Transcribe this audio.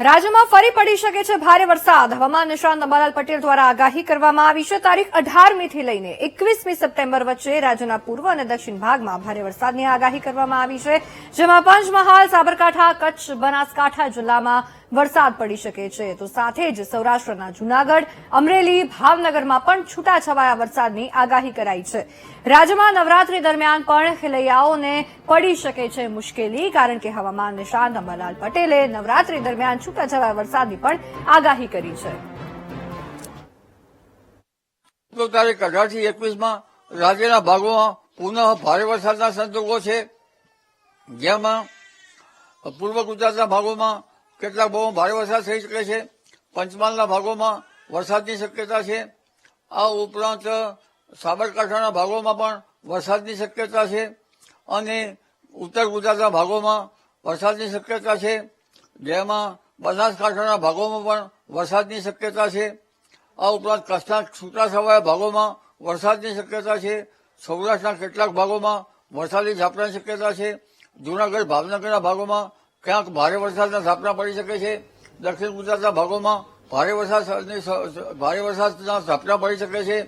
રાજ્યમાં ફરી પડી શકે છે ભારે વરસાદ. હવામાન નિષ્ણાંત અંબાલાલ પટેલ દ્વારા આગાહી કરવામાં આવી છે. તારીખ અઢારમી થી લઈને એકવીસમી સપ્ટેમ્બર વચ્ચે રાજ્યના પૂર્વ અને દક્ષિણ ભાગમાં ભારે વરસાદની આગાહી કરવામાં આવી છે. જેમાં પંચમહાલ, સાબરકાંઠા, કચ્છ, બનાસકાંઠા જિલ્લામાં વરસાદ પડી શકે છે. તો સાથે જ સૌરાષ્ટ્રના જૂનાગઢ, અમરેલી, ભાવનગરમાં પણ છૂટાછવાયા વરસાદની આગાહી કરાઈ છે. રાજ્યમાં નવરાત્રી દરમિયાન પણ ખેલૈયાઓને પડી શકે છે મુશ્કેલી, કારણ કે હવામાન નિષ્ણાંત અંબાલાલ પટેલે નવરાત્રી દરમિયાન છૂટાછવાયા વરસાદની પણ આગાહી કરી છે. તારીખ અઢારથી એકવીસમાં રાજ્યના ભાગોમાં પુનઃ ભારે વરસાદના સંજોગો છે. જેમાં પૂર્વ ગુજરાતના ભાગોમાં કેટલાક ભાગોમાં ભારે વરસાદ થઈ શકે છે, પંચમહાલના ભાગોમાં વરસાદની શક્યતા છે. આ ઉપરાંત સાબરકાંઠાના ભાગોમાં પણ વરસાદની શક્યતા છે અને ઉત્તર ગુજરાતના ભાગોમાં વરસાદની શક્યતા છે. જેમાં બનાસકાંઠાના ભાગોમાં પણ વરસાદની શક્યતા છે. આ ઉપરાંત કચ્છના છૂટાછવાયા ભાગોમાં વરસાદની શક્યતા છે. સૌરાષ્ટ્રના કેટલાક ભાગોમાં વરસાદી ઝાપટાની શક્યતા છે. જૂનાગઢ, ભાવનગરના ભાગોમાં ક્યાંક ભારે વરસાદના ઝાપટા પડી શકે છે? દક્ષિણ ગુજરાતના ભાગોમાં ભારે વરસાદ ભારે વરસાદના ઝાપટા પડી શકે છે?